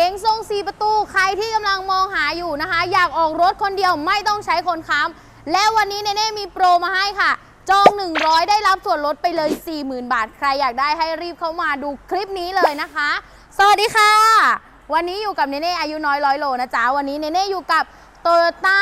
ก๋งทรงสีประตู ใครที่กำลังมองหาอยู่นะคะ อยากออกรถคนเดียวไม่ต้องใช้คนค้ำและวันนี้เนเน่มีโปรมาให้ค่ะ จอง 100 ได้รับส่วนลดไปเลย 40,000 บาท ใครอยากได้ให้รีบเข้ามาดูคลิปนี้เลยนะคะ สวัสดีค่ะ วันนี้อยู่กับเนเน่อายุน้อยร้อยโลนะจ๊ะ วันนี้เนเน่อยู่กับ Toyota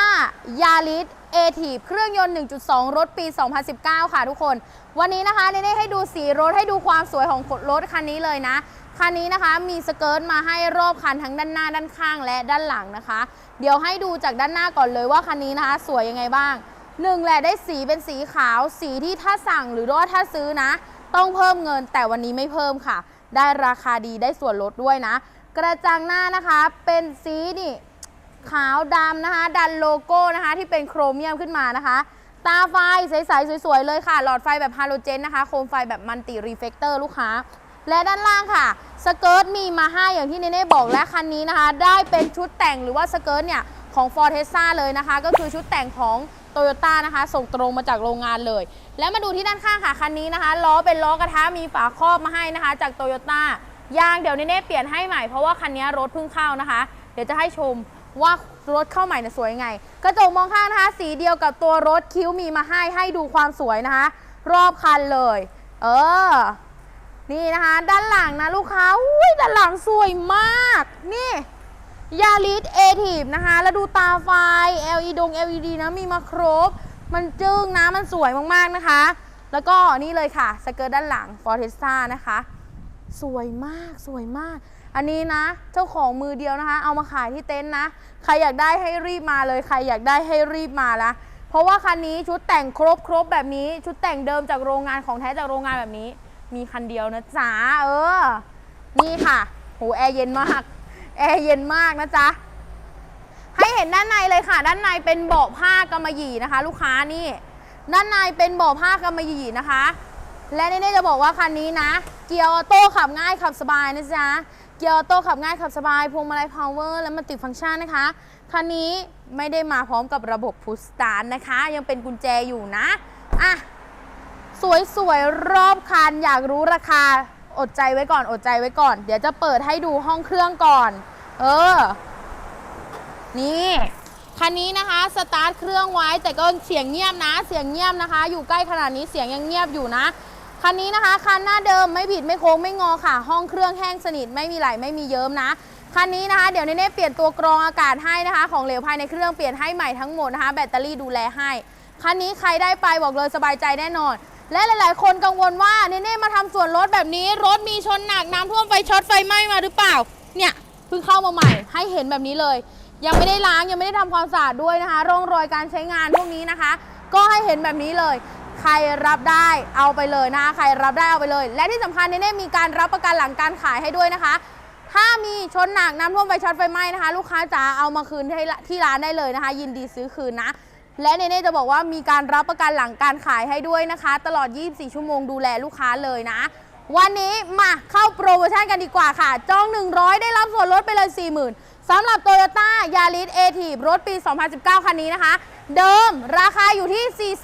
Yaris a t i v เครื่องยนต์ 1.2 รถปี 2019 ค่ะทุกคน วันนี้นะคะเนเน่ให้ดูสีรถให้ดูความสวยของรถคันนี้เลยนะ คันนี้นะคะมีสเกิร์ตมาให้รอบคันทั้งด้านหน้าด้านข้างและด้านหลังนะคะ เดี๋ยวให้ดูจากด้านหน้าก่อนเลยว่าคันนี้นะคะ สวยยังไงบ้างหนึ่งแหละได้สีเป็นสีขาว สีที่ถ้าสั่งหรือว่าถ้าซื้อนะ ต้องเพิ่มเงินแต่วันนี้ไม่เพิ่มค่ะ ได้ราคาดีได้ส่วนลดด้วยนะ กระจังหน้านะคะเป็นสีนี่ขาวดำนะคะ ดันโลโก้นะคะ ที่เป็นโครเมียมขึ้นมานะคะ ตาไฟใสๆสวยๆเลยค่ะ หลอดไฟแบบฮาโลเจนนะคะ โคมไฟแบบมันติรีเฟกเตอร์ลูกค้า และด้านล่างค่ะ สเกิร์ตมีมาให้อย่างที่เนเน่บอกและคันนี้นะคะ ได้เป็นชุดแต่งหรือว่าสเกิร์ตเนี่ยของ f o r t e s a เลยนะคะ ก็คือชุดแต่งของ Toyota นะคะ ส่งตรงมาจากโรงงานเลย แล้วมาดูที่ด้านข้างค่ะคันนี้นะคะล้อเป็นล้อกระทะมีฝาครอบมาให้นะคะ จาก Toyota ยางเดี๋ยวเนเน่เปลี่ยนให้ใหม่เพราะว่าคันนี้รถเพิ่งเข้านะคะ เดี๋ยวจะให้ชมว่ารถเข้าใหม่เนี่ยสวยยังไง กระจกมองข้างนะคะ สีเดียวกับตัวรถคิ้วมีมาให้ให้ดูความสวยนะคะ รอบคันเลย เออ นี่นะคะ ด้านหลังนะลูกค้าอุ้ยด้านหลังสวยมาก นี่ยาริสเอทีฟนะคะ แล้วดูตาไฟ LED ดง LED นะมีมาครบ มันจึ้งนะ มันสวยมาก ๆ นะคะ แล้วก็นี่เลยค่ะ สเกิร์ตด้านหลัง f o r t e s a นะคะ สวยมากสวยมาก อันนี้นะ เจ้าของมือเดียวนะคะ เอามาขายที่เต็นท์นะ ใครอยากได้ให้รีบมาเลย ใครอยากได้ให้รีบมาละเพราะว่าคันนี้ชุดแต่งครบครบแบบนี้ ชุดแต่งเดิมจากโรงงานของแท้จากโรงงานแบบนี้ มีคันเดียวนะจ๊ะเออ นี่ค่ะโหแอร์เย็นมาก แอร์เย็นมากนะจ๊ะ ให้เห็นด้านในเลยค่ะ ด้านในเป็นเบาะผ้ากำมะหยี่นะคะ ลูกค้านี่ ด้านในเป็นเบาะผ้ากำมะหยี่นะคะ และเน่จะบอกว่าคันนี้นะ เกียร์ออโต้ขับง่ายขับสบายนะจ๊ะ เกียร์ออโต้ขับง่ายขับสบาย พวงมาลัยพาวเวอร์และมันติดฟังก์ชันนะคะ คันนี้ไม่ได้มาพร้อมกับระบบพุชสตาร์นะคะ ยังเป็นกุญแจอยู่นะ อะ สวยๆ รอบคันอยากรู้ราคาอดใจไว้ก่อนอดใจไว้ก่อน เดี๋ยวจะเปิดให้ดูห้องเครื่องก่อน เออ นี่คันนี้นะคะสตาร์ทเครื่องไว้แต่ก็เสียงเงียบนะ เสียงเงียบนะคะ อยู่ใกล้ขนาดนี้เสียงยังเงียบอยู่นะคันนี้นะคะคันหน้าเดิมไม่ผิดไม่โค้งไม่งอค่ะ ห้องเครื่องแห้งสนิทไม่มีไหลไม่มีเยิ้มนะคันนี้นะคะเดี๋ยวเนเน่เปลี่ยนตัวกรองอากาศให้นะคะ ของเหลวภายในเครื่องเปลี่ยนให้ใหม่ทั้งหมดนะคะ แบตเตอรี่ดูแลให้คันนี้ใครได้ไปบอกเลยสบายใจแน่นอน และหลาย ๆ คนกังวลว่าเนเน่มาทำส่วนลดแบบนี้ รถมีชนหนักน้ำท่วมไฟช็อตไฟไหม้มาหรือเปล่า เนี่ยเพิ่งเข้ามาใหม่ให้เห็นแบบนี้เลย ยังไม่ได้ล้างยังไม่ได้ทำความสะอาดด้วยนะคะ ร่องรอยการใช้งานพวกนี้นะคะ ก็ให้เห็นแบบนี้เลย ใครรับได้เอาไปเลยนะใครรับได้เอาไปเลย และที่สำคัญเนเน่มีการรับประกันหลังการขายให้ด้วยนะคะถ้ามีชนหนักน้ำท่วมไฟช็อตไฟไหม้นะคะ ลูกค้าจ๋าเอามาคืนที่ที่ร้านได้เลยนะคะ ยินดีซื้อคืนนะ และเนเน่จะบอกว่ามีการรับประกันหลังการขายให้ด้วยนะคะ ตลอด 24 ชั่วโมงดูแลลูกค้าเลยนะ วันนี้มาเข้าโปรโมชั่นกันดีกว่าค่ะ จอง 100 ได้รับส่วนลดไปเลย 40,000สำหรับ Toyota Yaris a t i v รถปี 2019 คันนี้นะคะ เดิมราคาอยู่ที่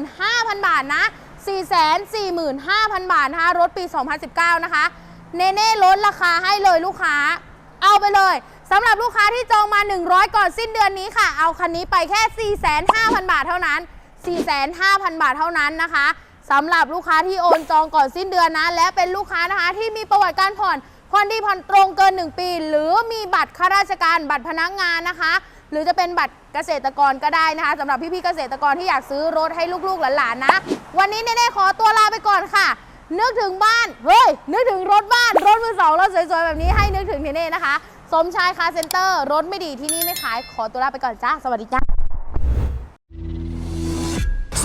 445,000 บาทนะ 445,000 บาทนะคะรถปี 2019 นะคะ เนเน่ลดราคาให้เลยลูกค้า เอาไปเลย สำหรับลูกค้าที่จองมา 100 ก่อนสิ้นเดือนนี้ค่ะ เอาคันนี้ไปแค่ 45,000บาทเท่านั้น 45,000 บาทเท่านั้นนะคะสำหรับลูกค้าที่โอนจองก่อนสิ้นเดือนนะ และเป็นลูกค้านะคะที่มีประวัติการผ่อนผ่อนดีผ่อนตรงเกิน 1 ปี หรือมีบัตรข้าราชการบัตรพนักงานนะคะ หรือจะเป็นบัตรเกษตรกรก็ได้นะคะสำหรับพี่ๆเกษตรกรที่อยากซื้อรถให้ลูกๆหลานๆนะ วันนี้เน่ๆขอตัวลาไปก่อนค่ะ นึกถึงบ้านเฮ้ยนึกถึงรถบ้านรถมือสองรถสวยๆแบบนี้ให้นึกถึงเน่ๆนะคะ สมชายคาร์เซ็นเตอร์ รถไม่ดีที่นี่ไม่ขาย ขอตัวลาไปก่อนจ้า สวัสดีจ้า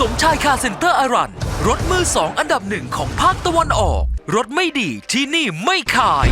สมชายคาร์เซ็นเตอร์อารัน รถมือสองอันดับหนึ่งของภาคตะวันออก รถไม่ดีที่นี่ไม่ขาย